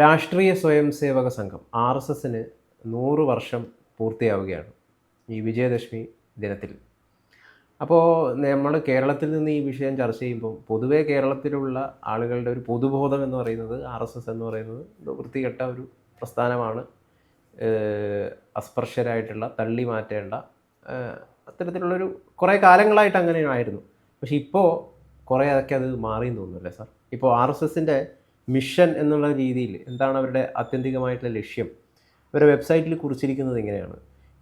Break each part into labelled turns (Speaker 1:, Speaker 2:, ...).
Speaker 1: രാഷ്ട്രീയ സ്വയം സേവക സംഘം ആർ എസ് എസിന് നൂറ് വർഷം പൂർത്തിയാവുകയാണ് ഈ വിജയദശമി ദിനത്തിൽ. അപ്പോൾ നമ്മൾ കേരളത്തിൽ നിന്ന് ഈ വിഷയം ചർച്ച ചെയ്യുമ്പോൾ പൊതുവേ കേരളത്തിലുള്ള ആളുകളുടെ ഒരു പൊതുബോധം എന്ന് പറയുന്നത് ആർ എസ് എസ് എന്ന് പറയുന്നത് വൃത്തികെട്ട ഒരു പ്രസ്ഥാനമാണ്. അസ്പർശരായിട്ടുള്ള തള്ളി മാറ്റേണ്ട അത്തരത്തിലുള്ളൊരു കുറേ കാലങ്ങളായിട്ട് അങ്ങനെയായിരുന്നു. പക്ഷേ ഇപ്പോൾ കുറേ അതൊക്കെ അത് മാറി എന്ന് തോന്നുന്നല്ലേ സാർ? ഇപ്പോൾ ആർ എസ് എസിന്റെ മിഷൻ എന്നുള്ള രീതിയിൽ എന്താണ് അവരുടെ ആത്യന്തികമായിട്ടുള്ള ലക്ഷ്യം? അവരുടെ വെബ്സൈറ്റിൽ കുറിച്ചിരിക്കുന്നത് ഇങ്ങനെയാണ്.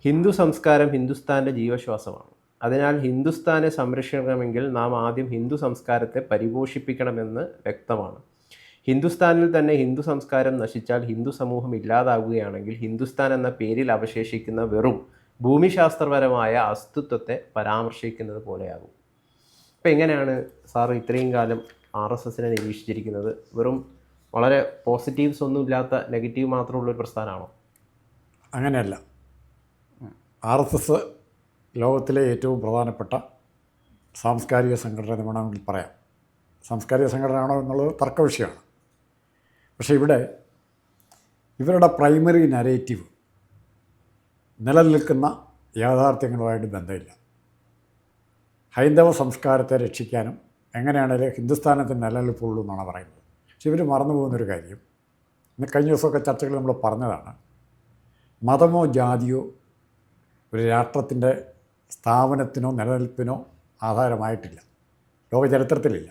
Speaker 1: ഹിന്ദു സംസ്കാരം ഹിന്ദുസ്ഥാന്റെ ജീവശ്വാസമാണ്. അതിനാൽ ഹിന്ദുസ്ഥാനെ സംരക്ഷിക്കണമെങ്കിൽ നാം ആദ്യം ഹിന്ദു സംസ്കാരത്തെ പരിപോഷിപ്പിക്കണമെന്ന് വ്യക്തമാണ്. ഹിന്ദുസ്ഥാനിൽ തന്നെ ഹിന്ദു സംസ്കാരം നശിച്ചാൽ ഹിന്ദു സമൂഹം ഇല്ലാതാവുകയാണെങ്കിൽ ഹിന്ദുസ്ഥാൻ എന്ന പേരിൽ അവശേഷിക്കുന്ന വെറും ഭൂമിശാസ്ത്രപരമായ അസ്തിത്വത്തെ പരാമർശിക്കുന്നത് പോലെയാകും. അപ്പോൾ എങ്ങനെയാണ് സാർ ഇത്രയും കാലം ആർ എസ് എസിനെ നിരീക്ഷിച്ചിരിക്കുന്നത് വെറും വളരെ പോസിറ്റീവ്സ് ഒന്നും ഇല്ലാത്ത നെഗറ്റീവ് മാത്രമുള്ള ഒരു പ്രസ്ഥാനമാണോ?
Speaker 2: അങ്ങനെയല്ല. ആർ എസ് എസ് ലോകത്തിലെ ഏറ്റവും പ്രധാനപ്പെട്ട സാംസ്കാരിക സംഘടന എന്ന് വേണമെങ്കിൽ പറയാം. സാംസ്കാരിക സംഘടനയാണോ എന്നുള്ളത് തർക്കവിഷയമാണ് പക്ഷേ ഇവിടെ ഇവരുടെ പ്രൈമറി നരേറ്റീവ് നിലനിൽക്കുന്ന യാഥാർത്ഥ്യങ്ങളുമായിട്ട് ബന്ധമില്ല. ഹൈന്ദവ സംസ്കാരത്തെ രക്ഷിക്കാനും എങ്ങനെയാണെങ്കിലും ഹിന്ദുസ്ഥാനത്തിന് നിലനിൽപ്പുള്ളൂ എന്നാണ് പറയുന്നത്. പക്ഷെ ഇവർ മറന്നു പോകുന്നൊരു കാര്യം. ഇന്ന് കഴിഞ്ഞ ദിവസമൊക്കെ ചർച്ചകൾ നമ്മൾ പറഞ്ഞതാണ് മതമോ ജാതിയോ ഒരു രാഷ്ട്രത്തിന്റെ സ്ഥാപനത്തിനോ നിലനിൽപ്പിനോ ആധാരമായിട്ടില്ല. ലോക ചരിത്രത്തിലില്ല.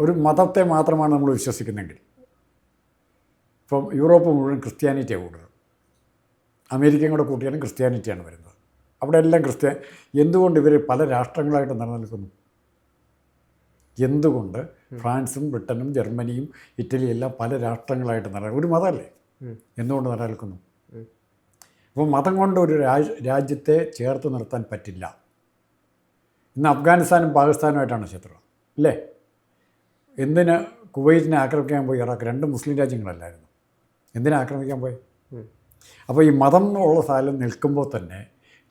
Speaker 2: ഒരു മതത്തെ മാത്രമാണ് നമ്മൾ വിശ്വസിക്കുന്നെങ്കിൽ ഇപ്പം യൂറോപ്പ് മുഴുവൻ ക്രിസ്ത്യാനിറ്റിയാണ് കൂടുതൽ. അമേരിക്കയും കൂടെ കൂട്ടിയാലും ക്രിസ്ത്യാനിറ്റിയാണ് വരുന്നത്. അവിടെ എല്ലാം ക്രിസ്ത്യ എന്തുകൊണ്ട് ഇവർ പല രാഷ്ട്രങ്ങളായിട്ട് നിലനിൽക്കുന്നു? എന്തുകൊണ്ട് ഫ്രാൻസും ബ്രിട്ടനും ജർമ്മനിയും ഇറ്റലിയും എല്ലാം പല രാഷ്ട്രങ്ങളായിട്ട് നില ഒരു മതമല്ലേ? എന്തുകൊണ്ട് നിലനിൽക്കുന്നു അപ്പോൾ മതം കൊണ്ട് ഒരു രാജ്യത്തെ ചേർത്ത് നിർത്താൻ പറ്റില്ല. ഇന്ന് അഫ്ഗാനിസ്ഥാനും പാകിസ്ഥാനുമായിട്ടാണ് ശത്രു അല്ലേ? എന്തിന് കുവൈറ്റിനെ ആക്രമിക്കാൻ പോയി ഇറാഖ്? രണ്ട് മുസ്ലിം രാജ്യങ്ങളല്ലായിരുന്നു. എന്തിനെ ആക്രമിക്കാൻ പോയി? അപ്പോൾ ഈ മതം ഉള്ള സ്ഥലം നിൽക്കുമ്പോൾ തന്നെ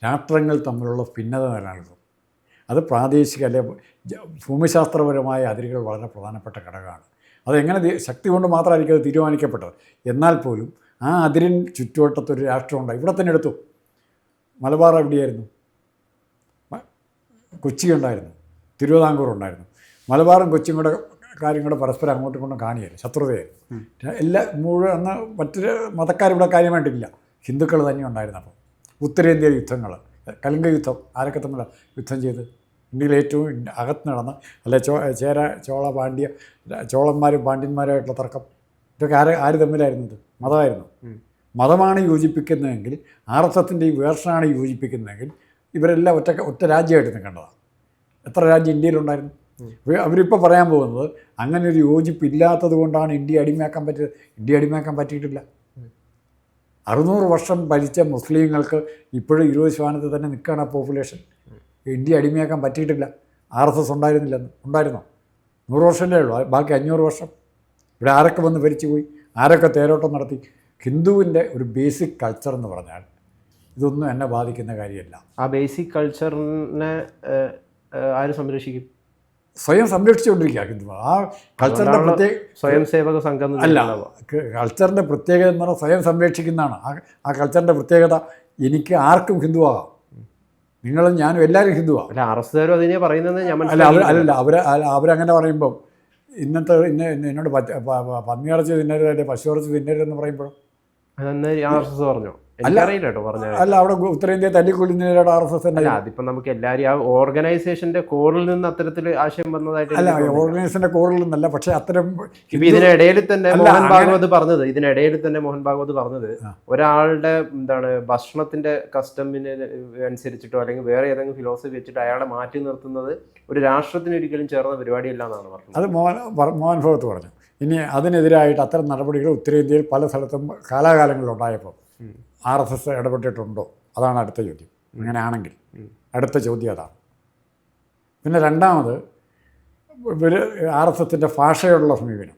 Speaker 2: രാഷ്ട്രങ്ങൾ തമ്മിലുള്ള ഭിന്നത നിലനിൽക്കും. അത് പ്രാദേശിക അല്ലെ ഭൂമിശാസ്ത്രപരമായ അതിരുകൾ വളരെ പ്രധാനപ്പെട്ട ഘടകമാണ്. അതെങ്ങനെ ശക്തി കൊണ്ട് മാത്രമായിരിക്കും അത് തീരുമാനിക്കപ്പെട്ടത്? എന്നാൽ പോലും ആ അതിരിൻ ചുറ്റുവട്ടത്തൊരു രാഷ്ട്രമുണ്ടായി ഇവിടെ തന്നെ എടുത്തു. മലബാർ എവിടെയായിരുന്നു? കൊച്ചി ഉണ്ടായിരുന്നു. തിരുവിതാംകൂർ ഉണ്ടായിരുന്നു. മലബാറും കൊച്ചിയും കൂടെ കാര്യം കൂടെ പരസ്പരം അങ്ങോട്ടും ഇങ്ങോട്ടും കാണിയായിരുന്നു. ശത്രുതയായിരുന്നു. എല്ലാ മുഴുവൻ മറ്റൊരു മതക്കാരിവിടെ കാര്യമായിട്ടില്ല. ഹിന്ദുക്കൾ തന്നെ ഉണ്ടായിരുന്നു അപ്പോൾ ഉത്തരേന്ത്യ യുദ്ധങ്ങൾ. കലിംഗ യുദ്ധം ആരൊക്കെ തമ്മിൽ യുദ്ധം ചെയ്ത്? ഇന്ത്യയിൽ ഏറ്റവും അകത്ത് നടന്ന അല്ലെ ചോ ചേര ചോള പാണ്ഡ്യ ചോളന്മാരും പാണ്ഡ്യന്മാരുമായിട്ടുള്ള തർക്കം. ഇതൊക്കെ ആര് ആര് തമ്മിലായിരുന്നത് മതമായിരുന്നു. മതമാണ് യോജിപ്പിക്കുന്നതെങ്കിൽ ആർ എസ് എസിന്റെ ഈ വേർഷനാണ് യോജിപ്പിക്കുന്നതെങ്കിൽ ഇവരെല്ലാം ഒറ്റ ഒറ്റ രാജ്യമായിട്ട് നിൽക്കേണ്ടതാണ് എത്ര രാജ്യം ഇന്ത്യയിലുണ്ടായിരുന്നു? അവരിപ്പോൾ പറയാൻ പോകുന്നത് അങ്ങനെ ഒരു യോജിപ്പില്ലാത്തത് കൊണ്ടാണ് ഇന്ത്യ അടിമയാക്കാൻ പറ്റിയത്. ഇന്ത്യ അടിമയാക്കാൻ പറ്റിയിട്ടില്ല. അറുന്നൂറ് വർഷം ഭരിച്ച മുസ്ലിങ്ങൾക്ക് ഇപ്പോഴും ഇരുപത് ശതമാനത്തിൽ തന്നെ നിൽക്കുകയാണ് ആ പോപ്പുലേഷൻ ഇന്ത്യ അടിമയാക്കാൻ പറ്റിയിട്ടില്ല. ആർ എസ് എസ് ഉണ്ടായിരുന്നില്ലെന്ന് ഉണ്ടായിരുന്നോ? നൂറ് വർഷമല്ലേ ഉള്ളൂ. ബാക്കി അഞ്ഞൂറ് വർഷം. ഇവിടെ ആരൊക്കെ വന്ന് ഭരിച്ചു പോയി? ആരൊക്കെ തേരോട്ടം നടത്തി? ഹിന്ദുവിന്റെ ഒരു ബേസിക് കൾച്ചർ എന്ന് പറഞ്ഞാൽ ഇതൊന്നും എന്നെ ബാധിക്കുന്ന കാര്യമല്ല.
Speaker 1: ആ ബേസിക് കൾച്ചറിനെ ആര് സംരക്ഷിക്കും?
Speaker 2: സ്വയം സംരക്ഷിച്ചുകൊണ്ടിരിക്കുക. ഹിന്ദു ആ
Speaker 1: കൾച്ചറിന്റെ
Speaker 2: പ്രത്യേക
Speaker 1: സ്വയം സേവക സംഘം
Speaker 2: അല്ല കൾച്ചറിന്റെ പ്രത്യേകത എന്ന് പറഞ്ഞാൽ സ്വയം സംരക്ഷിക്കുന്നതാണ്. ആ ആ കൾച്ചറിന്റെ പ്രത്യേകത എനിക്ക് ആർക്കും ഹിന്ദുവാകാം. നിങ്ങളും ഞാനും എല്ലാവരും ഹിന്ദുവാണ്
Speaker 1: അല്ല എസ് അതിനെ പറയുന്നത് ഞാൻ
Speaker 2: അല്ല അവർ
Speaker 1: അല്ല
Speaker 2: അല്ലല്ല അവർ അവരങ്ങനെ പറയുമ്പം ഇന്നത്തെ ഇന്ന എന്നോട് പന്നി പന്നിയിറച്ചി തിന്നരുത് പശു ഇറച്ചി തിന്നരുതെന്ന്
Speaker 1: പറയുമ്പോഴും പറഞ്ഞോ. എനിക്കറിയില്ല കേട്ടോ പറഞ്ഞ
Speaker 2: അല്ല അവിടെ ഉത്തരേന്ത്യ തല്ലിക്കൊള്ളുന്നതിനോട് ആർ എസ് എസ്
Speaker 1: അല്ല അതിപ്പോ നമുക്ക് എല്ലാവരും ആ ഓർഗനൈസേഷന്റെ കോറിൽ നിന്ന് അത്തരത്തിൽ ആശയം വന്നതായിട്ട്
Speaker 2: അല്ല ഓർഗനൈസേഷന്റെ കോറിൽ നിന്നല്ല പക്ഷെ അത്തരം
Speaker 1: ഇപ്പൊ ഇതിനിടയിൽ തന്നെ മോഹൻ ഭാഗവത് പറഞ്ഞത് ഇതിനിടയിൽ തന്നെ മോഹൻ ഭാഗവത് പറഞ്ഞത് ഒരാളുടെ എന്താണ് ഭക്ഷണത്തിന്റെ കസ്റ്റമിന് അനുസരിച്ചിട്ടോ അല്ലെങ്കിൽ വേറെ ഏതെങ്കിലും ഫിലോസഫി വെച്ചിട്ട് അയാളെ മാറ്റി നിർത്തുന്നത് ഒരു രാഷ്ട്രത്തിന് ഒരിക്കലും ചേർന്ന പരിപാടിയല്ല എന്നാണ് പറഞ്ഞത്.
Speaker 2: അത് മോഹൻ മോഹൻ ഭാഗവത് പറഞ്ഞു. ഇനി അതിനെതിരായിട്ട് അത്തരം നടപടികൾ ഉത്തരേന്ത്യയിൽ പല സ്ഥലത്തും കാലാകാലങ്ങളിലുണ്ടായപ്പോൾ. ആർ എസ് എസ് ഇടപെട്ടിട്ടുണ്ടോ? അതാണ് അടുത്ത ചോദ്യം. അങ്ങനെയാണെങ്കിൽ. അടുത്ത ചോദ്യം അതാണ് പിന്നെ രണ്ടാമത് ഇവർ ആർ എസ് എസിന്റെ ഭാഷയോടുള്ള സമീപനം.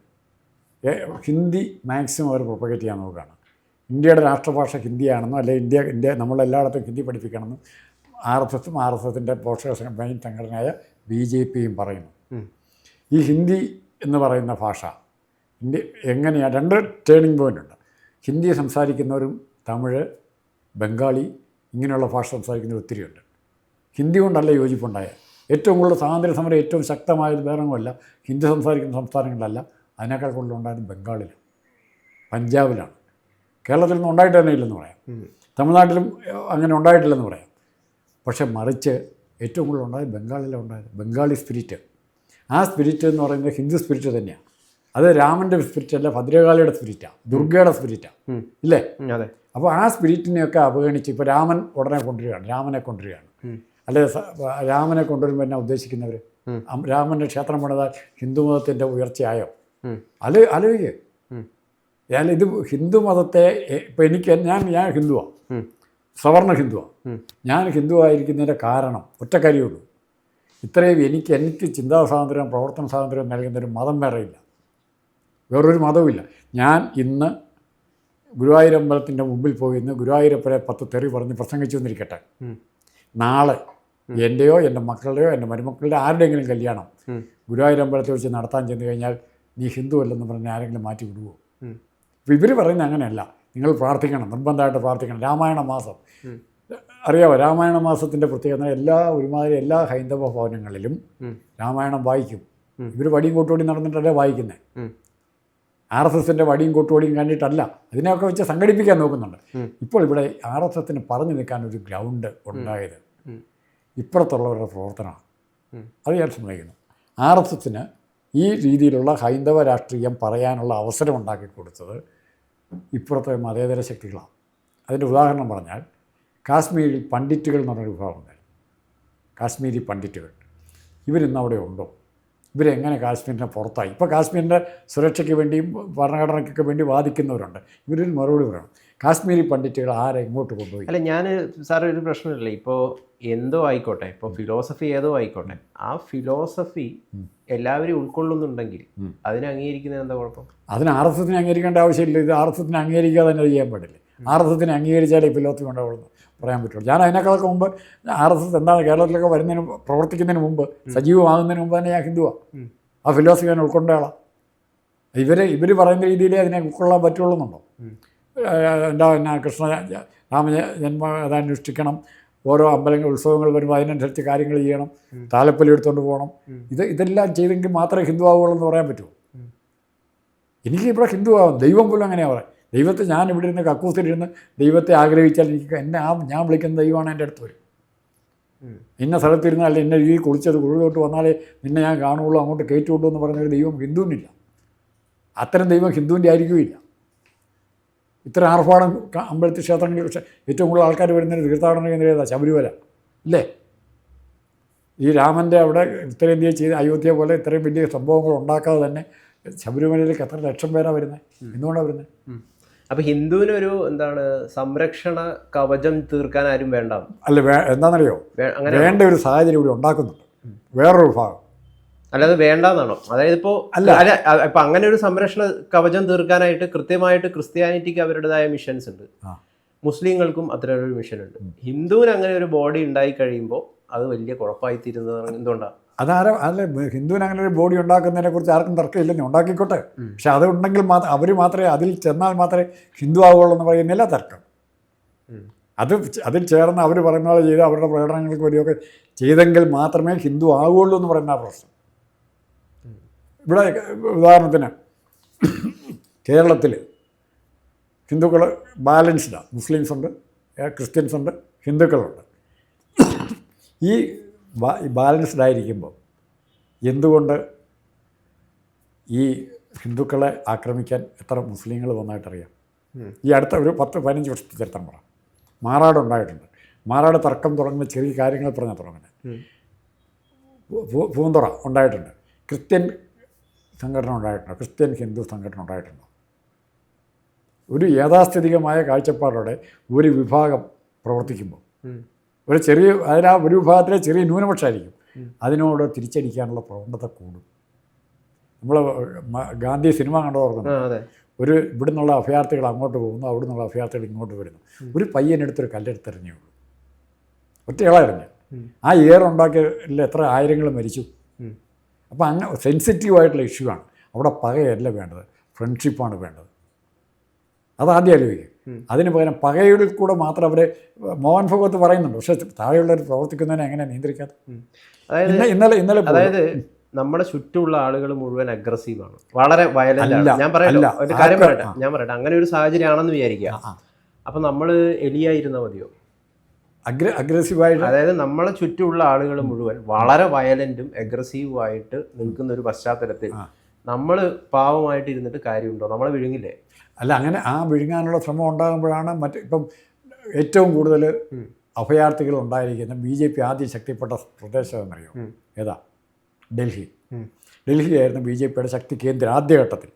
Speaker 2: ഹിന്ദി മാക്സിമം അവർ പ്രൊപ്പഗേറ്റ് ചെയ്യാൻ നോക്കുകയാണ്. ഇന്ത്യയുടെ രാഷ്ട്രഭാഷ ഹിന്ദിയാണെന്നോ അല്ലെങ്കിൽ ഇന്ത്യ ഇന്ത്യ നമ്മളെല്ലായിടത്തും ഹിന്ദി പഠിപ്പിക്കണമെന്നും ആർ എസ് എസും ആർ എസ് എസിന്റെ പോഷക മെയിൻ സംഘടനയായ ബി ജെ പിയും പറയുന്നു. ഈ ഹിന്ദി എന്ന് പറയുന്ന ഭാഷ ഇന്ത്യ എങ്ങനെയാണ് രണ്ട് ടേണിംഗ് പോയിന്റ് ഉണ്ട്. ഹിന്ദി സംസാരിക്കുന്നവരും തമിഴ് ബംഗാളി ഇങ്ങനെയുള്ള ഭാഷ സംസാരിക്കുന്നവർ ഒത്തിരിയുണ്ട്. ഹിന്ദി കൊണ്ടല്ല യോജിപ്പുണ്ടായ. ഏറ്റവും കൂടുതൽ സ്വാതന്ത്ര്യ സമരം ഏറ്റവും ശക്തമായത് വേറൊന്നുമല്ല ഹിന്ദി സംസാരിക്കുന്ന സംസ്ഥാനങ്ങളിലല്ല അതിനേക്കാൾ കൂടുതൽ ഉണ്ടായത് ബംഗാളിലാണ്. പഞ്ചാബിലാണ്. കേരളത്തിൽ നിന്ന് ഉണ്ടായിട്ട് തന്നെ ഇല്ലെന്ന് പറയാം. തമിഴ്നാട്ടിലും അങ്ങനെ ഉണ്ടായിട്ടില്ലെന്ന് പറയാം. പക്ഷെ മറിച്ച് ഏറ്റവും കൂടുതൽ ഉണ്ടായത് ബംഗാളിലാണ് ഉണ്ടായത്. ബംഗാളി സ്പിരിറ്റ് ആ സ്പിരിറ്റ് എന്ന് പറയുന്നത് ഹിന്ദു സ്പിരിറ്റ് തന്നെയാണ്. അത് രാമന്റെ സ്പിരിറ്റ് അല്ല ഭദ്രകാളിയുടെ സ്പിരിറ്റാണ് ദുർഗയുടെ സ്പിരിറ്റാണ്. ഇല്ലേ?
Speaker 1: അതെ.
Speaker 2: അപ്പോൾ ആ സ്പിരിറ്റിനെയൊക്കെ അവഗണിച്ച് ഇപ്പോൾ രാമൻ ഉടനെ കൊണ്ടുവരികയാണ് രാമനെ കൊണ്ടുവരികയാണ്. അല്ലെ രാമനെ കൊണ്ടുവരുമ്പോൾ എന്നാ ഉദ്ദേശിക്കുന്നവർ. രാമന്റെ ക്ഷേത്രം പണിതാൽ ഹിന്ദുമതത്തിന്റെ ഉയർച്ചയായോ? അലോ ആലോചിക്കുക. ഞാൻ ഇത് ഹിന്ദു മതത്തെ ഇപ്പം എനിക്ക് ഞാൻ ഞാൻ ഹിന്ദുവാണ്. സവർണ ഹിന്ദുവാണ് ഞാൻ ഹിന്ദു ആയിരിക്കുന്നതിന്റെ കാരണം ഒറ്റ കാര്യമുള്ളൂ ഇത്രയും എനിക്ക് എനിക്ക് ചിന്താ സ്വാതന്ത്ര്യം പ്രവർത്തന സ്വാതന്ത്ര്യം നൽകുന്നൊരു മതം ഇല്ല വേറൊരു മതവുമില്ല. ഞാൻ ഇന്ന് ഗുരുവായൂരമ്പലത്തിന്റെ മുമ്പിൽ പോയി ഇന്ന് ഗുരുവായൂരപ്പനെ പത്ത് തെറി പറഞ്ഞ് പ്രസംഗിച്ചു
Speaker 1: വന്നിരിക്കട്ടെ.
Speaker 2: നാളെ എന്റെയോ എന്റെ മക്കളുടെയോ എന്റെ മരുമക്കളുടെ ആരുടെയെങ്കിലും കല്യാണം ഗുരുവായൂരമ്പലത്തെ വെച്ച് നടത്താൻ ചെന്ന് കഴിഞ്ഞാൽ നീ ഹിന്ദു അല്ലെന്ന് പറഞ്ഞ് ആരെങ്കിലും മാറ്റി വിടുവോ. അപ്പോൾ ഇവർ പറയുന്നത് അങ്ങനെയല്ല. നിങ്ങൾ പ്രാർത്ഥിക്കണം നിർബന്ധമായിട്ട് പ്രാർത്ഥിക്കണം. രാമായണ മാസം. അറിയാമോ രാമായണ മാസത്തിന്റെ പ്രത്യേകത എല്ലാ ഒരുമാതിരി എല്ലാ ഹൈന്ദവ ഭവനങ്ങളിലും രാമായണം വായിക്കും. ഇവർ വടിയും കൂട്ടുകൂടി നടന്നിട്ടല്ലേ വായിക്കുന്നത്. ആർ എസ് എസിന്റെ വടിയും കൊട്ടുവടിയും കണ്ടിട്ടല്ല. അതിനെയൊക്കെ വെച്ച് സംഘടിപ്പിക്കാൻ നോക്കുന്നുണ്ട്. ഇപ്പോൾ ഇവിടെ ആർ എസ് എസിന് പറഞ്ഞു നിൽക്കാൻ ഒരു ഗ്രൗണ്ട് ഉണ്ടായത് ഇപ്പുറത്തുള്ളവരുടെ പ്രവർത്തനമാണ്. അത് ഞാൻ സമ്മതിക്കുന്നു ആർ എസ് എസിന് ഈ രീതിയിലുള്ള ഹൈന്ദവ രാഷ്ട്രീയം പറയാനുള്ള അവസരം ഉണ്ടാക്കി കൊടുത്തത് ഇപ്പുറത്തെ മതേതര ശക്തികളാണ്. അതിന്റെ ഉദാഹരണം പറഞ്ഞാൽ കാശ്മീരിൽ പണ്ഡിറ്റുകൾ എന്ന് പറഞ്ഞൊരു വിഭാഗം ഉണ്ടായിരുന്നു. കാശ്മീരി പണ്ഡിറ്റുകൾ. ഇവരിന്ന് അവിടെ ഉണ്ടോ? ഇവരെങ്ങനെ കാശ്മീരിനെ പുറത്തായി? ഇപ്പോൾ കാശ്മീരിന്റെ സുരക്ഷയ്ക്ക് വേണ്ടിയും ഭരണഘടനയ്ക്കൊക്കെ വേണ്ടി വാദിക്കുന്നവരുണ്ട്. ഇവരിൽ മറുപടി പറയണം. കാശ്മീരി പണ്ഡിറ്റുകൾ ആരെ ഇങ്ങോട്ട് കൊണ്ടുപോയി?
Speaker 1: അല്ല ഞാൻ സാർ ഒരു പ്രശ്നമില്ല. ഇപ്പോൾ എന്തോ ആയിക്കോട്ടെ ഇപ്പോൾ ഫിലോസഫി ഏതോ ആയിക്കോട്ടെ ആ ഫിലോസഫി എല്ലാവരും ഉൾക്കൊള്ളുന്നുണ്ടെങ്കിൽ. അതിനെ അംഗീകരിക്കുന്നതിന് എന്താ കുഴപ്പം?
Speaker 2: അതിന് ആർ എസ് എസിനെ അംഗീകരിക്കേണ്ട ആവശ്യമില്ല. ഇത് ആർ എസ് എസിനെ അംഗീകരിക്കാതെ തന്നെ ചെയ്യാൻ പാടില്ല? ആർ എസ് എസിനെ അംഗീകരിച്ചാലേ ഫിലോസഫി ഉണ്ടാവുള്ളൂ പറയാൻ പറ്റുള്ളൂ. ഞാൻ അതിനേക്കാളൊക്കെ മുമ്പ് ആർ എസ് എസ് എന്താണ് കേരളത്തിലൊക്കെ വരുന്നതിന് പ്രവർത്തിക്കുന്നതിന് മുമ്പ് സജീവമാകുന്നതിന് മുമ്പ് തന്നെ ഞാൻ ഹിന്ദുവാണ് ആ ഫിലോസഫി ഞാൻ ഉൾക്കൊണ്ട ആളാണ് ഇവർ ഇവർ പറയുന്ന രീതിയിലേ അതിനെ ഉൾക്കൊള്ളാൻ പറ്റുള്ളൂ എന്നുണ്ടോ
Speaker 1: ഉം.
Speaker 2: എന്താ പിന്നെ കൃഷ്ണ രാമ ജന്മ അനുഷ്ഠിക്കണം ഓരോ അമ്പലങ്ങൾ ഉത്സവങ്ങൾ വരുമ്പോൾ അതിനനുസരിച്ച് കാര്യങ്ങൾ ചെയ്യണം. താലപ്പൊലി എടുത്തുകൊണ്ട് പോകണം. ഇത് ഇതെല്ലാം ചെയ്തെങ്കിൽ മാത്രമേ ഹിന്ദു ആവുകയുള്ളൂ എന്ന് പറയാൻ പറ്റുമോ. എനിക്ക് ഇവിടെ ഹിന്ദു ആവും ദൈവം പോലും അങ്ങനെയാണ് പറയാം. ദൈവത്തെ ഞാൻ ഇവിടെ ഇരുന്ന് കക്കൂസിലിരുന്ന് ദൈവത്തെ ആഗ്രഹിച്ചാൽ എനിക്ക് എന്നെ ആ ഞാൻ വിളിക്കുന്ന ദൈവമാണ് എന്റെ അടുത്ത് വരും. ഇന്ന സ്ഥലത്തിരുന്നാൽ ഇന്ന രീതിയിൽ കുളിച്ചത് കുഴിലോട്ട് വന്നാലേ നിന്നെ ഞാൻ കാണുകയുള്ളൂ അങ്ങോട്ട് കയറ്റുള്ളൂ എന്ന് പറഞ്ഞൊരു ദൈവം ഹിന്ദുവിനില്ല. അത്തരം ദൈവം ഹിന്ദുവിന്റെ ആയിരിക്കുകയില്ല. ഇത്ര ആർഭാടം അമ്പലത്തിൽ ക്ഷേത്രങ്ങളിൽ പക്ഷേ ഏറ്റവും കൂടുതൽ ആൾക്കാർ വരുന്നതിന് തീർത്ഥാടന കേന്ദ്രം ഏതാ? ശബരിമല. ഇല്ലേ? ഈ രാമന്റെ അവിടെ ഉത്തരേന്ത്യയിൽ ചെയ്ത അയോധ്യ പോലെ ഇത്രയും വലിയ സംഭവങ്ങൾ ഉണ്ടാക്കാതെ തന്നെ ശബരിമലയിലേക്ക് എത്ര ലക്ഷം പേരാണ് വരുന്നത് എന്തുകൊണ്ടാണ് വരുന്നത്.
Speaker 1: അപ്പൊ ഹിന്ദുവിനൊരു എന്താണ് സംരക്ഷണ കവചം തീർക്കാൻ ആരും വേണ്ട.
Speaker 2: അല്ല എന്താണെന്നറിയോ?
Speaker 1: അങ്ങനെ
Speaker 2: വേണ്ട ഒരു സാഹചര്യം ഇവിടെ ഉണ്ടാക്കുന്നുണ്ട്. വേറൊരു ഭാഗം.
Speaker 1: അല്ലാതെ വേണ്ടെന്നാണോ? അതായത് ഇപ്പോ
Speaker 2: അല്ല.
Speaker 1: അല്ല ഇപ്പൊ അങ്ങനെ ഒരു സംരക്ഷണ കവചം തീർക്കാനായിട്ട് കൃത്യമായിട്ട് ക്രിസ്ത്യാനിറ്റിക്ക് അവരുടേതായ മിഷൻസ് ഉണ്ട്. മുസ്ലിങ്ങൾക്കും അത്തരം ഒരു മിഷൻ ഉണ്ട് ഹിന്ദുവിന് അങ്ങനെ ഒരു ബോഡി ഉണ്ടായി കഴിയുമ്പോൾ അത് വലിയ കുഴപ്പമായി തീരുന്നത് എന്തുകൊണ്ടാണ്
Speaker 2: അതാര അല്ല ഹിന്ദുവിന് അങ്ങനെ ഒരു ബോഡി ഉണ്ടാക്കുന്നതിനെ കുറിച്ച് ആർക്കും തർക്കമില്ലെന്ന് ഉണ്ടാക്കിക്കോട്ടെ. പക്ഷെ അത് ഉണ്ടെങ്കിൽ മാത്രം അവർ മാത്രമേ അതിൽ ചെന്നാൽ മാത്രമേ ഹിന്ദു ആവുകയുള്ളൂ എന്ന് പറയുന്നില്ല തർക്കം. അത് അതിൽ ചേർന്ന് അവർ പറയുന്ന പോലെ ചെയ്ത് അവരുടെ പ്രകടനങ്ങൾക്ക് വരികയൊക്കെ ചെയ്തെങ്കിൽ മാത്രമേ ഹിന്ദു ആവുകയുള്ളൂ എന്ന് പറയുന്ന ആ പ്രശ്നം. ഇവിടെ ഉദാഹരണത്തിന് കേരളത്തിൽ ഹിന്ദുക്കൾ ബാലൻസ്ഡാണ് മുസ്ലിംസ് ഉണ്ട് ക്രിസ്ത്യൻസ് ഉണ്ട് ഹിന്ദുക്കളുണ്ട്. ഈ ബാലൻസ്ഡ് ആയിരിക്കുമ്പോൾ എന്തുകൊണ്ട് ഈ ഹിന്ദുക്കളെ ആക്രമിക്കാൻ എത്ര മുസ്ലിങ്ങൾ വന്നായിട്ടറിയാം. ഈ അടുത്ത ഒരു പത്ത് പതിനഞ്ച് വർഷത്തെ ചരിത്രം പറ. മാറാട് ഉണ്ടായിട്ടുണ്ട്. മാറാട് തർക്കം തുടങ്ങുന്ന ചെറിയ കാര്യങ്ങൾ പറഞ്ഞാൽ തുടങ്ങുന്നത് പൂന്തുറ ഉണ്ടായിട്ടുണ്ട്. ക്രിസ്ത്യൻ സംഘടന ഉണ്ടായിട്ടുണ്ട്? ക്രിസ്ത്യൻ ഹിന്ദു സംഘടന ഉണ്ടായിട്ടുണ്ട്? ഒരു യാഥാസ്ഥിതികമായ കാഴ്ചപ്പാടോടെ ഒരു വിഭാഗം പ്രവർത്തിക്കുമ്പോൾ. ഒരു ചെറിയ അതിൽ ആ ഒരു വിഭാഗത്തിലെ ചെറിയ ന്യൂനപക്ഷമായിരിക്കും. അതിനോട് തിരിച്ചടിക്കാനുള്ള പ്രവണത കൂടും. നമ്മൾ ഗാന്ധി സിനിമ കണ്ടോർക്കുന്നു ഒരു ഇവിടെ നിന്നുള്ള അഭയാർത്ഥികൾ അങ്ങോട്ട് പോകുന്നു അവിടെ നിന്നുള്ള അഭയാർത്ഥികൾ ഇങ്ങോട്ട് വരുന്നു. ഒരു പയ്യനെടുത്തൊരു കല്ലെടുത്തെറിഞ്ഞേ ഉള്ളൂ. ഒറ്റയാളെറിഞ്ഞു ആ ഏർ ഉണ്ടാക്കിയതിൽ എത്ര ആയിരങ്ങൾ മരിച്ചു. അപ്പോൾ അങ്ങനെ സെൻസിറ്റീവായിട്ടുള്ള ഇഷ്യൂ ആണ്. അവിടെ പകയല്ല വേണ്ടത്. ഫ്രണ്ട്ഷിപ്പാണ് വേണ്ടത്. അതാദ്യം ആലോചിക്കും. അതിന് പകരം പകയിൽ കൂടെ മാത്രം അവർ മോഹൻ ഭഗവത് പറയുന്നുണ്ട്. പക്ഷേ താഴെയുള്ളവർ പ്രവർത്തിക്കുന്നതിനെ എങ്ങനെ നിയന്ത്രിക്കാതെ
Speaker 1: അതായത്
Speaker 2: ഇന്നലെ ഇന്നലെ
Speaker 1: അതായത് നമ്മുടെ ചുറ്റുമുള്ള ആളുകൾ മുഴുവൻ അഗ്രസീവാണ് ആണ്. വളരെ വയലന്റ് ഞാൻ. ഒരു കാര്യം പറയട്ടെ. ഞാൻ പറയട്ടെ. അങ്ങനെ ഒരു സാഹചര്യമാണെന്ന് വിചാരിക്കുക.
Speaker 2: നമ്മൾ
Speaker 1: അപ്പൊ നമ്മൾ എലിയായിരുന്ന മതിയോ?
Speaker 2: അഗ്ര അഗ്രസീവായിട്ട്
Speaker 1: അതായത് നമ്മളെ ചുറ്റുമുള്ള ആളുകൾ മുഴുവൻ വളരെ വയലന്റും അഗ്രസീവുമായിട്ട് നിൽക്കുന്ന ഒരു പശ്ചാത്തലത്തിൽ. നമ്മൾ പാവമായിട്ട് ഇരുന്നിട്ട് കാര്യമുണ്ടോ? നമ്മളെ വിഴുങ്ങില്ലേ?
Speaker 2: അല്ല അങ്ങനെ ആ വിഴുങ്ങാനുള്ള ശ്രമം ഉണ്ടാകുമ്പോഴാണ് മറ്റ് ഇപ്പം ഏറ്റവും കൂടുതൽ അഭയാർത്ഥികൾ ഉണ്ടായിരിക്കുന്ന ബി ജെ പി ആദ്യം ശക്തിപ്പെട്ട പ്രദേശം എന്നറിയോ. ഏതാ? ഡൽഹി. ഡൽഹിയായിരുന്നു ബി ജെ പിയുടെ ശക്തി കേന്ദ്രം ആദ്യഘട്ടത്തിൽ.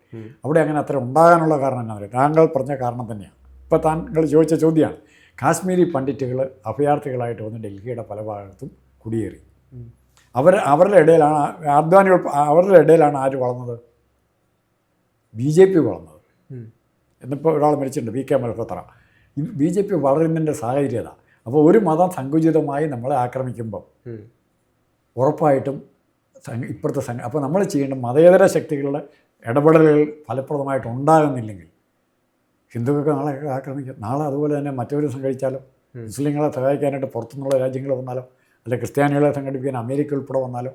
Speaker 2: അവിടെ അങ്ങനെ അത്ര ഉണ്ടാകാനുള്ള കാരണം എന്നാ പറയുക താങ്കൾ പറഞ്ഞ കാരണം തന്നെയാണ്. ഇപ്പോൾ താങ്കൾ ചോദിച്ച ചോദ്യമാണ്. കാശ്മീരി പണ്ഡിറ്റുകൾ അഭയാർത്ഥികളായിട്ട് വന്ന് ഡൽഹിയുടെ പല ഭാഗത്തും കുടിയേറി. അവർ അവരുടെ ഇടയിലാണ് അദ്വാനികൾ അവരുടെ ഇടയിലാണ് ആര് വളർന്നത്? ബി ജെ പി വളർന്നത്. എന്നിപ്പോൾ ഒരാൾ മരിച്ചിട്ടുണ്ട് V K Malhotra. B J P വളരുന്നതിന്റെ സാഹചര്യത. അപ്പോൾ ഒരു മതം സങ്കുചിതമായി നമ്മളെ ആക്രമിക്കുമ്പോൾ ഉറപ്പായിട്ടും ഇപ്പോഴത്തെ സംഘ അപ്പോൾ നമ്മൾ ചെയ്യേണ്ട മതേതര ശക്തികളുടെ ഇടപെടലുകൾ ഫലപ്രദമായിട്ട് ഉണ്ടാകുന്നില്ലെങ്കിൽ ഹിന്ദുക്കൾക്ക് നാളെ ആക്രമിക്കും. നാളെ അതുപോലെ തന്നെ മറ്റവരും സംഘടിച്ചാലോ. മുസ്ലിങ്ങളെ സഹായിക്കാനായിട്ട് പുറത്തുനിന്നുള്ള രാജ്യങ്ങൾ വന്നാലോ? അല്ലെ ക്രിസ്ത്യാനികളെ സംഘടിപ്പിക്കാൻ അമേരിക്ക ഉൾപ്പെടെ വന്നാലോ?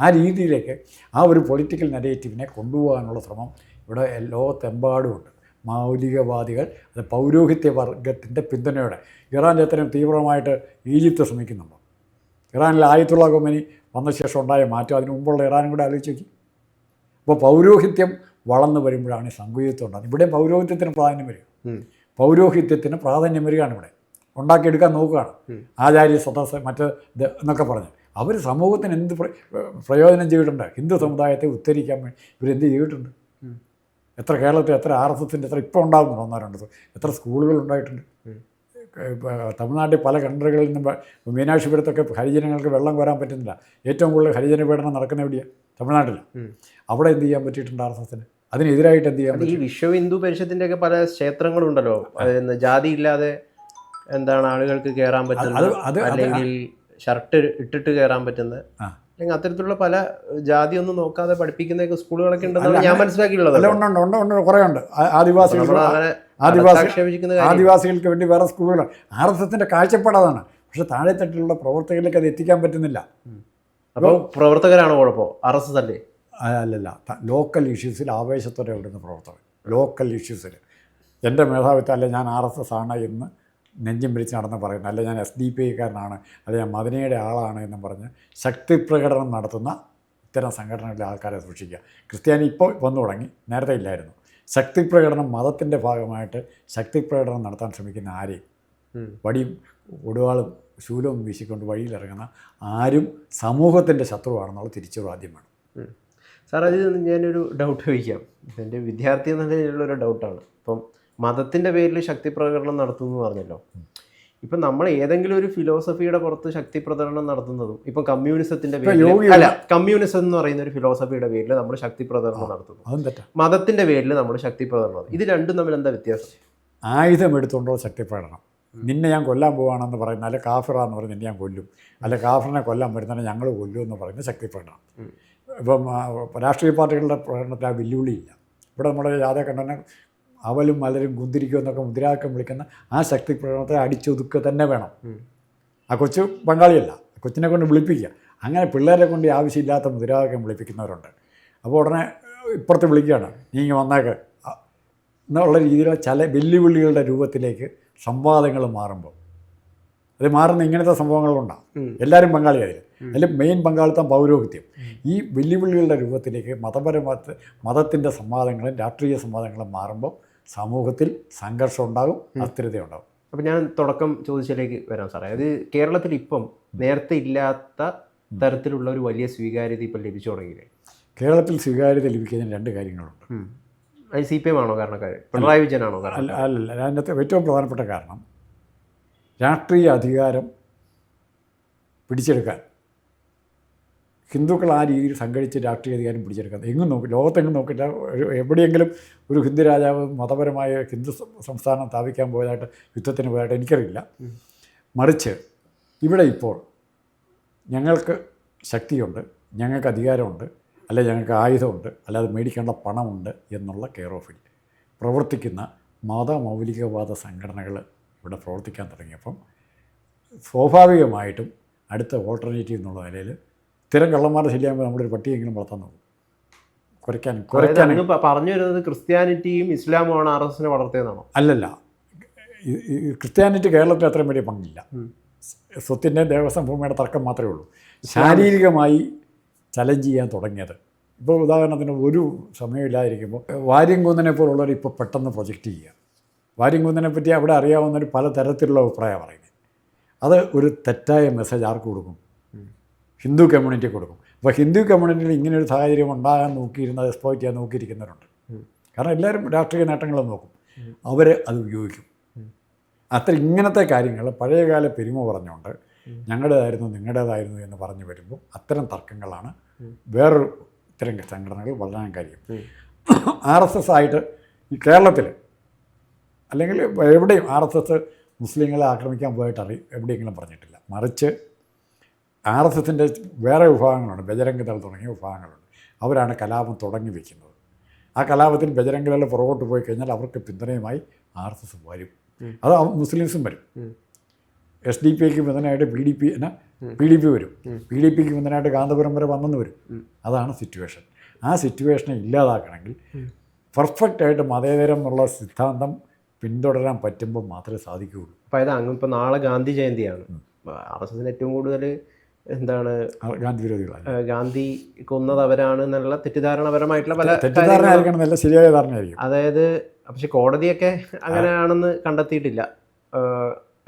Speaker 2: ആ രീതിയിലേക്ക് ആ ഒരു പൊളിറ്റിക്കൽ നെഗറ്റീവിനെ കൊണ്ടുപോകാനുള്ള ശ്രമം ഇവിടെ ലോകത്തെമ്പാടുമുണ്ട്. മൗലികവാദികൾ അത് പൗരോഹിത്യ വർഗത്തിന്റെ പിന്തുണയോടെ ഇറാൻ എത്രയും തീവ്രമായിട്ട് ഈജിപ്ത് ശ്രമിക്കുന്നുണ്ട്? ഇറാനിൽ ആയത്തുള്ള കമ്പനി വന്ന ശേഷം ഉണ്ടായ മാറ്റം അതിന് മുമ്പുള്ള ഇറാനും കൂടെ ആലോചിച്ച് നോക്കി. അപ്പോൾ പൗരോഹിത്യം വളർന്നു വരുമ്പോഴാണ് ഈ സംഗീതത്വം ഉണ്ടാകുന്നത്. ഇവിടെ പൗരോഹിത്യത്തിന് പ്രാധാന്യം വരിക. പൗരോഹിത്യത്തിന് പ്രാധാന്യം വരികയാണ് ഇവിടെ. ഉണ്ടാക്കിയെടുക്കാൻ നോക്കുകയാണ്. ആചാര്യ സദസ് മറ്റ് എന്നൊക്കെ പറഞ്ഞ്. അവർ സമൂഹത്തിന് എന്ത് പ്രയോജനം ചെയ്തിട്ടുണ്ട്? ഹിന്ദു സമുദായത്തെ ഉദ്ധരിക്കാൻ വേണ്ടി ഇവരെന്ത് ചെയ്തിട്ടുണ്ട്. എത്ര കേരളത്തിൽ എത്ര ആർ എസ് എസിന്റെ എത്ര ഇപ്പോൾ ഉണ്ടാകുന്നുണ്ട് ഒന്നോ രണ്ടോ എത്ര സ്കൂളുകൾ ഉണ്ടായിട്ടുണ്ട്. തമിഴ്നാട്ടിൽ പല കൺട്രികളിൽ നിന്ന് മീനാക്ഷിപുരത്തൊക്കെ ഹരിജനങ്ങൾക്ക് വെള്ളം വരാൻ പറ്റുന്നില്ല. ഏറ്റവും കൂടുതൽ ഹരിജന പീഡനം നടക്കുന്ന എവിടെയാണ്
Speaker 1: തമിഴ്നാട്ടിൽ.
Speaker 2: അവിടെ എന്ത് ചെയ്യാൻ പറ്റിയിട്ടുണ്ട് ആർ എസ് എസിന് അതിനെതിരായിട്ട് എന്ത് ചെയ്യാൻ
Speaker 1: ഈ വിശ്വ ഹിന്ദു പരിഷത്തിന്റെ ഒക്കെ പല ക്ഷേത്രങ്ങളുണ്ടല്ലോ. ജാതി ഇല്ലാതെ എന്താണ് ആളുകൾക്ക് കയറാൻ
Speaker 2: പറ്റുന്നത്?
Speaker 1: അല്ലെങ്കിൽ ഷർട്ട് ഇട്ടിട്ട് കയറാൻ
Speaker 2: പറ്റുന്നത്.
Speaker 1: അല്ലെങ്കിൽ അത്തരത്തിലുള്ള പല ജാതി ഒന്നും നോക്കാതെ പഠിപ്പിക്കുന്ന സ്കൂളുകളൊക്കെ
Speaker 2: ഉണ്ടെന്ന്
Speaker 1: ഉണ്ടെന്നാണ് ഞാൻ
Speaker 2: മനസ്സിലാക്കിയിട്ടുള്ളത് ഉണ്ട് ഉണ്ട് ഉണ്ട് കുറേ ഉണ്ട്. ആദിവാസികൾ ആദിവാസി ആദിവാസികൾക്ക് വേണ്ടി വേറെ സ്കൂളുകൾ. ആർ എസ് എസിന്റെ കാഴ്ചപ്പാടാണ് പക്ഷെ താഴെത്തട്ടിലുള്ള പ്രവർത്തകരിലേക്ക് അത് എത്തിക്കാൻ പറ്റുന്നില്ല.
Speaker 1: അപ്പോൾ പ്രവർത്തകരാണ് കുഴപ്പം? ആർ എസ് എസ് അല്ലേ
Speaker 2: അല്ലല്ല ലോക്കൽ ഇഷ്യൂസിൽ ആവേശത്തോടെ വിടുന്ന പ്രവർത്തകർ. ലോക്കൽ ഇഷ്യൂസിൽ. എന്റെ മേധാവിത്വം അല്ലെ ഞാൻ ആർ എസ് എസ് ആണ് എന്ന് നെഞ്ചും പിടിച്ച് നടന്ന് പറയുന്നു. അല്ല ഞാൻ എസ് ഡി പി ഐക്കാരനാണ്. അല്ലെ ഞാൻ മദനയുടെ ആളാണ് എന്നും പറഞ്ഞ് ശക്തി പ്രകടനം നടത്തുന്ന ഇത്തരം സംഘടനകളിലെ ആൾക്കാരെ സൂക്ഷിക്കുക. ക്രിസ്ത്യാനി ഇപ്പോൾ വന്നു തുടങ്ങി. നേരത്തെ ഇല്ലായിരുന്നു. ശക്തി പ്രകടനം മതത്തിന്റെ ഭാഗമായിട്ട് ശക്തി പ്രകടനം നടത്താൻ ശ്രമിക്കുന്ന ആരെയും. വടിയും ഒടുവാളും ശൂലവും വീശിക്കൊണ്ട് വഴിയിലിറങ്ങുന്ന ആരും സമൂഹത്തിന്റെ ശത്രുവാണെന്നുള്ള തിരിച്ചറിവ് ആദ്യം വേണം.
Speaker 1: സാർ അത് ഞാനൊരു ഡൗട്ട് ചോദിക്കാം. എന്റെ വിദ്യാർത്ഥി എന്ന നിലയിലുള്ളൊരു ഡൗട്ടാണ് ഇപ്പം മതത്തിന്റെ പേരിൽ ശക്തി പ്രകടനം നടത്തുന്നു എന്ന് പറഞ്ഞല്ലോ. ഇപ്പം നമ്മൾ ഏതെങ്കിലും ഒരു ഫിലോസഫിയുടെ പുറത്ത് ശക്തി പ്രകടനം നടത്തുന്നതും ഇപ്പം
Speaker 2: കമ്മ്യൂണിസത്തിന്റെ
Speaker 1: പേരിൽ അല്ല കമ്മ്യൂണിസം എന്ന് പറയുന്ന ഒരു ഫിലോസഫിയുടെ പേരിൽ നമ്മൾ ശക്തി പ്രകടനം നടത്തുന്നു. മതത്തിന്റെ പേരിൽ നമ്മൾ ശക്തി പ്രകടനം ഇത് രണ്ടും തമ്മിൽ എന്താ വ്യത്യാസം?
Speaker 2: ആയുധം എടുത്തുകൊണ്ടോ ശക്തി പ്രകടനം നിന്നെ ഞാൻ കൊല്ലാൻ പോവാണെന്ന് പറയുന്ന അല്ലെ കാഫിറാന്ന് പറഞ്ഞ് നിന്നെ ഞാൻ കൊല്ലും അല്ലെ കാഫിറിനെ കൊല്ലാൻ വരുന്നതിനെ ഞങ്ങൾ കൊല്ലും എന്ന് പറയുന്ന ശക്തി
Speaker 1: പ്രകടനം
Speaker 2: ഇപ്പം രാഷ്ട്രീയ പാർട്ടികളുടെ പ്രകടനത്തിൽ ആ വെല്ലുവിളിയില്ല ഇവിടെ നമ്മുടെ രാധാകണ്ഠനെ അവലും മലരും കുന്തിരിക്കും എന്നൊക്കെ മുദ്രാക്കം വിളിക്കുന്ന ആ ശക്തി പ്രകടനത്തെ അടിച്ചൊതുക്കുക തന്നെ വേണം. ആ കൊച്ചു പങ്കാളിയല്ല. കൊച്ചിനെ കൊണ്ട് വിളിപ്പിക്കുക. അങ്ങനെ പിള്ളേരെ കൊണ്ട് ആവശ്യമില്ലാത്ത മുദ്രാവാക്യം വിളിപ്പിക്കുന്നവരുണ്ട്. അപ്പോൾ ഉടനെ ഇപ്പുറത്ത് വിളിക്കുകയാണ്. നീ ഇങ്ങനെ വന്നേക്ക്. എന്നുള്ള രീതിയിലുള്ള ചില വെല്ലുവിളികളുടെ രൂപത്തിലേക്ക് സംവാദങ്ങൾ മാറുമ്പോൾ. അത് മാറുന്ന ഇങ്ങനത്തെ സംഭവങ്ങളുണ്ടാകും. എല്ലാവരും പങ്കാളിയായാലും അതിൽ മെയിൻ പങ്കാളിത്തം പൗരോഹിത്യം. ഈ വെല്ലുവിളികളുടെ രൂപത്തിലേക്ക് മതപരമത്തെ മതത്തിന്റെ സംവാദങ്ങളും രാഷ്ട്രീയ സംവാദങ്ങളും മാറുമ്പോൾ സമൂഹത്തിൽ സംഘർഷം ഉണ്ടാകും അസ്ഥിരത ഉണ്ടാകും
Speaker 1: അപ്പം ഞാൻ തുടക്കം ചോദിച്ചതിലേക്ക് വരാം സാറേ. അത് കേരളത്തിൽ ഇപ്പം നേരത്തെ ഇല്ലാത്ത തരത്തിലുള്ള ഒരു വലിയ സ്വീകാര്യത ഇപ്പം ലഭിച്ചു തുടങ്ങിയില്ലേ?
Speaker 2: കേരളത്തിൽ സ്വീകാര്യത ലഭിക്കുന്നതിന് രണ്ട് കാര്യങ്ങളുണ്ട്.
Speaker 1: അത് സി പി എം ആണോ കാരണക്കാർ പിണറായി വിജയനാണോ കാരണം
Speaker 2: അല്ല അല്ല. അതിനകത്ത് ഏറ്റവും പ്രധാനപ്പെട്ട കാരണം രാഷ്ട്രീയ അധികാരം പിടിച്ചെടുക്കാൻ ഹിന്ദുക്കൾ ആ രീതിയിൽ സംഘടിച്ച് രാഷ്ട്രീയ അധികാരം പിടിച്ചെടുക്കുന്നത്. എങ്ങും നോക്കി ലോകത്തെങ്ങും നോക്കില്ല എവിടെയെങ്കിലും ഒരു ഹിന്ദു രാജാവ് മതപരമായ ഹിന്ദു സംസ്ഥാനം സ്ഥാപിക്കാൻ പോയതായിട്ട് യുദ്ധത്തിന് പോയതായിട്ട് എനിക്കറിയില്ല. മറിച്ച് ഇവിടെ ഇപ്പോൾ ഞങ്ങൾക്ക് ശക്തിയുണ്ട് ഞങ്ങൾക്ക് അധികാരമുണ്ട് അല്ലെ ഞങ്ങൾക്ക് ആയുധമുണ്ട് അല്ലാതെ മേടിക്കേണ്ട പണമുണ്ട് എന്നുള്ള കെയർ ഓഫിൽ പ്രവർത്തിക്കുന്ന മതമൗലികവാദ സംഘടനകൾ ഇവിടെ പ്രവർത്തിക്കാൻ തുടങ്ങിയപ്പം സ്വാഭാവികമായിട്ടും അടുത്ത ഓൾട്ടർനേറ്റീവ് എന്നുള്ള നിലയിൽ സ്ഥിരം കള്ളന്മാരുടെ ശല്യമാകുമ്പോൾ ഒരു പട്ടിയെങ്കിലും വളർത്താൻ നോക്കും. കുറയ്ക്കാൻ കുറയ്ക്കാൻ.
Speaker 1: പറഞ്ഞു വരുന്നത് ക്രിസ്ത്യാനിറ്റിയും ഇസ്ലാമുമാണ് ആർ എസ് എസിനെ വളർത്തിയതാണോ?
Speaker 2: അല്ലല്ല. ക്രിസ്ത്യാനിറ്റി കേരളത്തിൽ അത്രയും വലിയ പങ്കില്ല. സ്വത്തിന്റെ ദേവസ്വം ഭൂമിയുടെ തർക്കം മാത്രമേ ഉള്ളൂ. ശാരീരികമായി ചലഞ്ച് ചെയ്യാൻ തുടങ്ങിയത്. ഇപ്പോൾ ഉദാഹരണത്തിന് ഒരു സമയമില്ലാതിരിക്കുമ്പോൾ വാര്യംകുന്നനെ പോലുള്ളവർ ഇപ്പോൾ പെട്ടെന്ന് പ്രൊജക്റ്റ് ചെയ്യുക. വാര്യംകുന്നനെ പറ്റി അവിടെ അറിയാവുന്നവർ പല തരത്തിലുള്ള അഭിപ്രായം പറയുന്നത്. അത് ഒരു തെറ്റായ മെസ്സേജ് ആർക്ക് കൊടുക്കും? ഹിന്ദു കമ്മ്യൂണിറ്റി കൊടുക്കും. അപ്പോൾ ഹിന്ദു കമ്മ്യൂണിറ്റിയിൽ ഇങ്ങനെ ഒരു സാഹചര്യം ഉണ്ടാകാൻ നോക്കിയിരുന്നത് എക്സ്പ്ലോയിറ്റ് ചെയ്യാൻ നോക്കിയിരിക്കുന്നവരുണ്ട്. കാരണം എല്ലാവരും രാഷ്ട്രീയ നേട്ടങ്ങൾ നോക്കും. അവർ അത് ഉപയോഗിക്കും. അത്ര ഇങ്ങനത്തെ കാര്യങ്ങൾ പഴയകാല പെരുമ പറഞ്ഞുകൊണ്ട് ഞങ്ങളുടേതായിരുന്നു നിങ്ങളുടേതായിരുന്നു എന്ന് പറഞ്ഞു വരുമ്പോൾ അത്തരം തർക്കങ്ങളാണ് വേറൊരു ഇത്തരം സംഘടനകൾ വളരാൻ കാര്യം. ആർ എസ് എസ് ആയിട്ട് ഈ കേരളത്തിൽ അല്ലെങ്കിൽ എവിടെയും ആർ എസ് എസ് മുസ്ലിങ്ങളെ ആക്രമിക്കാൻ പോയിട്ട് അറി എവിടെയെങ്കിലും പറഞ്ഞിട്ടില്ല. മറിച്ച് ആർ എസ് എസിന്റെ വേറെ വിഭാഗങ്ങളുണ്ട്. ബജരംഗദൾ തുടങ്ങിയ വിഭാഗങ്ങളുണ്ട്. അവരാണ് കലാപം തുടങ്ങി വയ്ക്കുന്നത് ആ കലാപത്തിൽ ബജരംഗദൾ പുറകോട്ട് പോയി കഴിഞ്ഞാൽ അവർക്ക് പിന്തുണയുമായി ആർ എസ് എസ് വരും. അത് മുസ്ലിംസും വരും. എസ് ഡി പി ഐക്ക് പിന്തുണയായിട്ട് പി ഡി പി എന്നാ പി ഡി പി വരും. പി ഡി പിക്ക് പിന്തുണയായിട്ട് കാന്തപുരം വരെ വന്നെന്ന് വരും. അതാണ് സിറ്റുവേഷൻ. ആ സിറ്റുവേഷനെ ഇല്ലാതാക്കണമെങ്കിൽ
Speaker 1: പെർഫെക്റ്റായിട്ട്
Speaker 2: പെർഫെക്റ്റ് ആയിട്ട് മതേതരം എന്നുള്ള സിദ്ധാന്തം പിന്തുടരാൻ പറ്റുമ്പോൾ മാത്രമേ സാധിക്കുകയുള്ളൂ.
Speaker 1: അപ്പോൾ ഇത് അങ്ങ് ഇപ്പോൾ നാളെ ഗാന്ധി ജയന്തിയാണ്. ആർ എസ് എസിന് ഏറ്റവും കൂടുതൽ എന്താണ്
Speaker 2: ഗാന്ധി വിരോധികളാണ്.
Speaker 1: ഗാന്ധി കൊന്നത് അവരാണ് എന്നുള്ള തെറ്റിദ്ധാരണപരമായിട്ടുള്ള പല
Speaker 2: തെറ്റിദ്ധാരണ ശരിയായ ധാരണയായിരിക്കും.
Speaker 1: അതായത് പക്ഷെ കോടതിയൊക്കെ അങ്ങനെയാണെന്ന് കണ്ടെത്തിയിട്ടില്ല.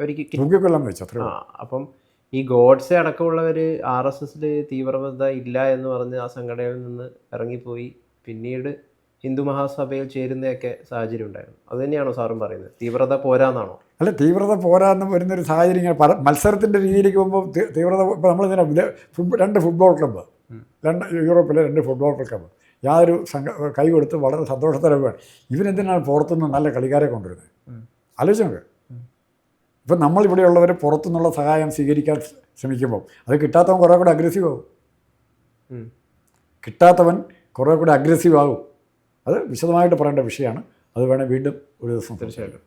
Speaker 1: അവർക്ക്. അപ്പം ഈ ഗോഡ്സെ അടക്കമുള്ളവർ ആർ എസ് എസിൽ തീവ്രത ഇല്ല എന്ന് പറഞ്ഞ് ആ സംഘടനയിൽ നിന്ന് ഇറങ്ങിപ്പോയി. പിന്നീട് ഹിന്ദു മഹാസഭയിൽ ചേരുന്നതൊക്കെ സാഹചര്യം ഉണ്ടായിരുന്നു. അത് തന്നെയാണോ സാറും പറയുന്നത്? തീവ്രത പോരാന്നാണോ?
Speaker 2: അല്ല തീവ്രത പോരാന്ന് വരുന്നൊരു സാഹചര്യം പല മത്സരത്തിന്റെ രീതിയിലേക്ക് പോകുമ്പോൾ തീവ്രത ഇപ്പോൾ നമ്മളിങ്ങനെ ഫുട് രണ്ട് ഫുട്ബോൾ ക്ലബ്ബ്. രണ്ട് യൂറോപ്പിലെ രണ്ട് ഫുട്ബോൾ ക്ലബ്ബ്. യാതൊരു സംഘ കൈ കൊടുത്ത് വളരെ സന്തോഷത്തോടെ ഇവരെന്തിനാണ് പുറത്തുനിന്ന് നല്ല കളിക്കാരെ കൊണ്ടുവരുന്നത്? ആലോചിച്ചു നോക്ക്. ഇപ്പം നമ്മളിവിടെയുള്ളവർ പുറത്തുനിന്നുള്ള സഹായം സ്വീകരിക്കാൻ ശ്രമിക്കുമ്പോൾ അത് കിട്ടാത്തവൻ കുറേ കൂടെ അഗ്രസീവ് ആവും. കിട്ടാത്തവൻ കുറേ കൂടെ അഗ്രസീവ് ആകും അത് വിശദമായിട്ട് പറയേണ്ട വിഷയമാണ്. അത് വേണേൽ വീണ്ടും ഒരു ദിവസം
Speaker 1: തീർച്ചയായിട്ടും.